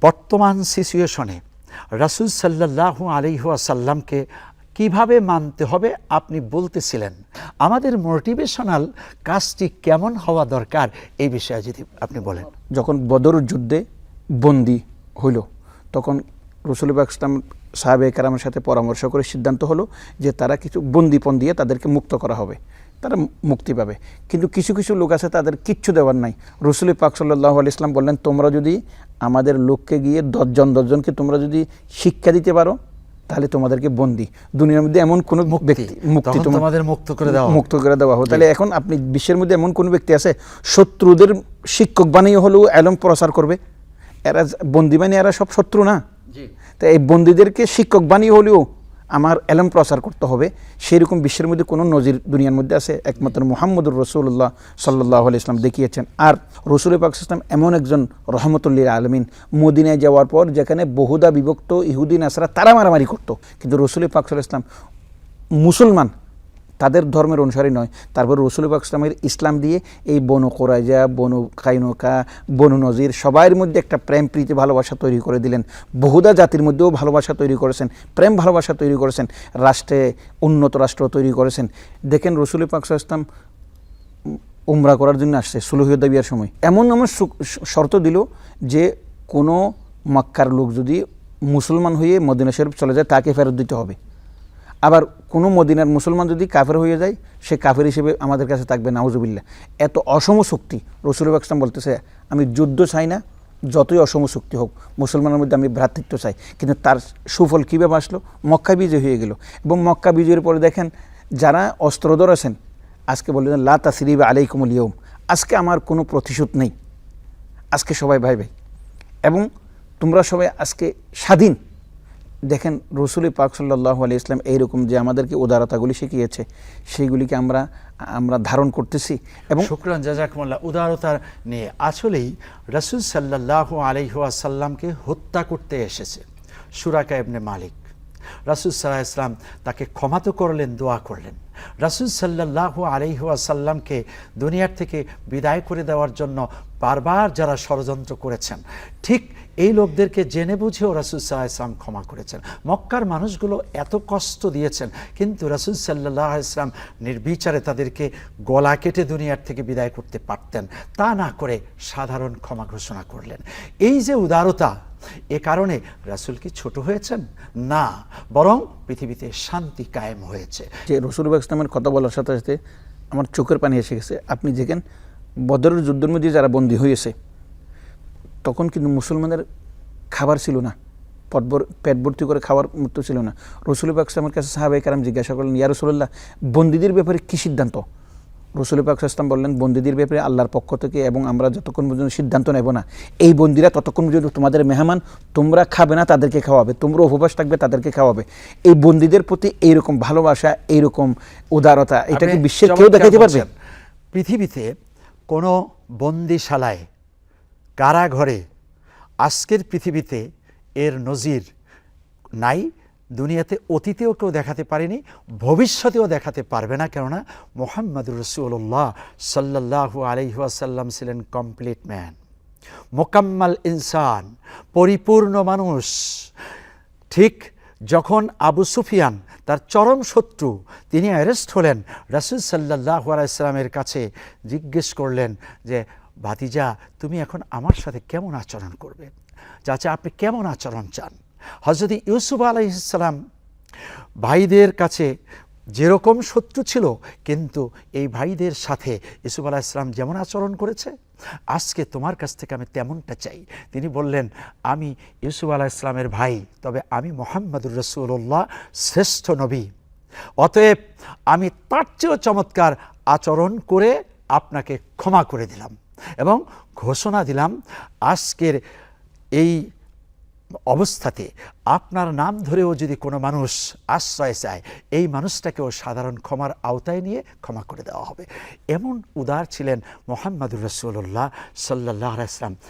বর্তমান সিচুয়েশনে রাসুল সাল্লাহ আলিহাসাল্লামকে কীভাবে মানতে হবে আপনি বলতেছিলেন? আমাদের মোটিভেশনাল কাজটি কেমন হওয়া দরকার এই বিষয়ে যদি আপনি বলেন। যখন বদর যুদ্ধে বন্দি হইল, তখন রসুলবাগ ইসলাম সাহাবে কারামের সাথে পরামর্শ করে সিদ্ধান্ত হলো যে তারা কিছু বন্দিপন দিয়ে তাদেরকে মুক্ত করা হবে। তারা মুক্তি পাবে। কিন্তু কিছু কিছু লোক আছে তাদের কিচ্ছু দেওয়ার নাই। রসুল পাক সাল্লাহ আলি ইসলাম বললেন তোমরা যদি আমাদের লোককে গিয়ে দশজন দশজনকে তোমরা যদি শিক্ষা দিতে পারো তাহলে তোমাদেরকে বন্দি। দুনিয়ার মধ্যে এমন কোনো ব্যক্তি মুক্তি তোমাদের মুক্ত করে দেওয়া মুক্ত করে দেওয়া হোক। তাহলে এখন আপনি বিশ্বের মধ্যে এমন কোন ব্যক্তি আছে শত্রুদের শিক্ষক বানিয়ে হলেও এলম প্রচার করবে? এরা বন্দি বানিয়ে এরা সব শত্রু না? তাই এই বন্দীদেরকে শিক্ষক বানিয়ে হলেও আমার এলম প্রচার করতে হবে সেরকম বিশ্বের মধ্যে কোনো নজির দুনিয়ার মধ্যে আছে? একমাত্র মোহাম্মদুর রসুল্লাহ সাল্লাহ আলি ইসলাম দেখিয়েছেন। আর রসুল পাক ইসলাম এমন একজন রহমতুল্লিল আলমিন, মদিনায় যাওয়ার পর যেখানে বহুদা বিভক্ত ইহুদিন আসরা তারা মারামারি করতো। কিন্তু রসুল পাক ইসলাম মুসলমান তাদের ধর্মের অনুসারী নয়। তারপর রসুল ইসলামের ইসলাম দিয়ে এই বনু কোরাইজা বনু কাইনকা, বনু নজির সবার মধ্যে একটা প্রেম, প্রীতি, ভালোবাসা তৈরি করে দিলেন। বহুদা জাতির মধ্যেও ভালোবাসা তৈরি করেছেন, প্রেম, ভালোবাসা তৈরি করেছেন, রাষ্ট্রে উন্নত রাষ্ট্র তৈরি করেছেন। দেখেন রসুল পাক সাল্লাল্লাহু আলাইহি ইসলাম উমরা করার জন্য আসছে সুলহিউদ্দাবিয়ার সময়। এমন এমন শর্ত দিল যে কোনো মক্কার লোক যদি মুসলমান হয়ে মদিনা শরীফ চলে যায়, তাকে ফেরত দিতে হবে। আবার কোনো মদিনার মুসলমান যদি কাফের হয়ে যায়, সে কাফের হিসেবে আমাদের কাছে থাকবে নাউজুবিল্লা এত অসম শক্তি, রসুল ইসলাম বলতেছে, আমি যুদ্ধ চাই না, যতই অসম শক্তি হোক, মুসলমানের মধ্যে আমি ভ্রাতৃত্ব চাই। কিন্তু তার সুফল কীভাবে আসলো? মক্কা বিজয় হয়ে গেল। এবং মক্কা বিজয়ের পরে দেখেন, যারা অস্ত্রধর আছেন, আজকে বললেন, লা তাসরিব আলাইকুমুল ইয়ম আজকে আমার কোনো প্রতিশোধ নেই। আজকে সবাই ভাই ভাই। এবং তোমরা সবাই আজকে স্বাধীন। দেখেন রসুল পাক সাল্লাহ আলি ইসলাম এইরকম যে আমাদেরকে উদারতাগুলি শিখিয়েছে, সেইগুলিকে আমরা আমরা ধারণ করতেছি এবং শুক্রান, জাজাকমুল্লাহ উদারতা নিয়ে আসলেই রাসুল সাল্লাহ আলহাসাল্লামকে হত্যা করতে এসেছে সুরাকা ইবনে মালিক। রাসুল সাল্লাহ ইসলাম তাকে ক্ষমা তো করলেন, দোয়া করলেন। রাসুল সাল্লাহ আলহাসাল্লামকে দুনিয়ার থেকে বিদায় করে দেওয়ার জন্য বারবার যারা ষড়যন্ত্র করেছেন, ঠিক এই লোকদেরকে জেনে বুঝেও রাসুল সাল্লাহ ইসলাম ক্ষমা করেছেন। মক্কার মানুষগুলো এত কষ্ট দিয়েছেন, কিন্তু রাসুল সাল্লাহ ইসলাম নির্বিচারে তাদেরকে গলা কেটে দুনিয়ার থেকে বিদায় করতে পারতেন। তা না করে সাধারণ ক্ষমা ঘোষণা করলেন। এই যে উদারতা, এ কারণে রাসুল কি ছোট হয়েছেন? না, বরং পৃথিবীতে শান্তি কায়েম হয়েছে। যে রসুলবাগ ইসলামের কথা বলার সাথে সাথে আমার চোখের পানি এসে গেছে। আপনি দেখেন বদরের যুদ্ধের মধ্যে যারা বন্দী হয়েছে তখন কিন্তু মুসলমানের খাবার ছিল না। পট ভর- পেট ভর্তি করে খাওয়ার মতো ছিল না। রসুলবাগ ইসলামের কাছে সাহাবাই কারাম জিজ্ঞাসা করলেন ইয়া রসুল্লাহ বন্দীদের ব্যাপারে কী সিদ্ধান্ত? রসুল পাক ইসলাম বললেন বন্দীদের ব্যাপারে আল্লাহর পক্ষ থেকে এবং আমরা যতক্ষণ পর্যন্ত সিদ্ধান্ত নেব না এই বন্দিরা ততক্ষণ পর্যন্ত তোমাদের মেহমান তোমরা খাবে না তাদেরকে খাওয়াবে। তোমরা উপবাস থাকবে তাদেরকে খাওয়াবে। এই বন্দীদের প্রতি এইরকম ভালোবাসা এইরকম উদারতা এটা কি বিশ্বের কেউ দেখাতে পারবে? পৃথিবীতে কোনো বন্দিশালায় কারাঘরে আজকের পৃথিবীতে এর নজির নাই, দুনিয়াতে অতীতেও কেউ দেখাতে পারেনি, ভবিষ্যতেও দেখাতে পারবে না, কেননা মোহাম্মদুর রসুল্লাহ সাল্লাহু আলহিহাসাল্লাম ছিলেন কমপ্লিট ম্যান মোকাম্মাল ইনসান, পরিপূর্ণ মানুষ। ঠিক যখন আবু সুফিয়ান, তার চরম শত্রু, তিনি অ্যারেস্ট হলেন, রাসুল সাল্লাহ আলাইসাল্লামের কাছে জিজ্ঞেস করলেন যে ভাতিজা, তুমি এখন আমার সাথে কেমন আচরণ করবে? চাচা, আপনি কেমন আচরণ চান? হজরত ইউসুফ আলাইসাল্লাম ভাইদের কাছে যেরকম শত্রু ছিল, কিন্তু এই ভাইদের সাথে ইসুফ আলাহ ইসলাম যেমন আচরণ করেছে, আজকে তোমার কাছ থেকে আমি তেমনটা চাই। তিনি বললেন, আমি ইউসুফ আলাহ ইসলামের ভাই, তবে আমি মোহাম্মদুর রসুল্লাহ শ্রেষ্ঠ নবী। অতএব আমি তার চেয়েও চমৎকার আচরণ করে আপনাকে ক্ষমা করে দিলাম এবং ঘোষণা দিলাম আজকের এই অবস্থাতে আপনার নাম ধরেও যদি কোনো মানুষ আশ্রয় চায়, এই মানুষটাকেও সাধারণ ক্ষমার আওতায় নিয়ে ক্ষমা করে দেওয়া হবে। এমন উদার ছিলেন মোহাম্মদুর রসুল্লাহ সাল্লাহ ইসলাম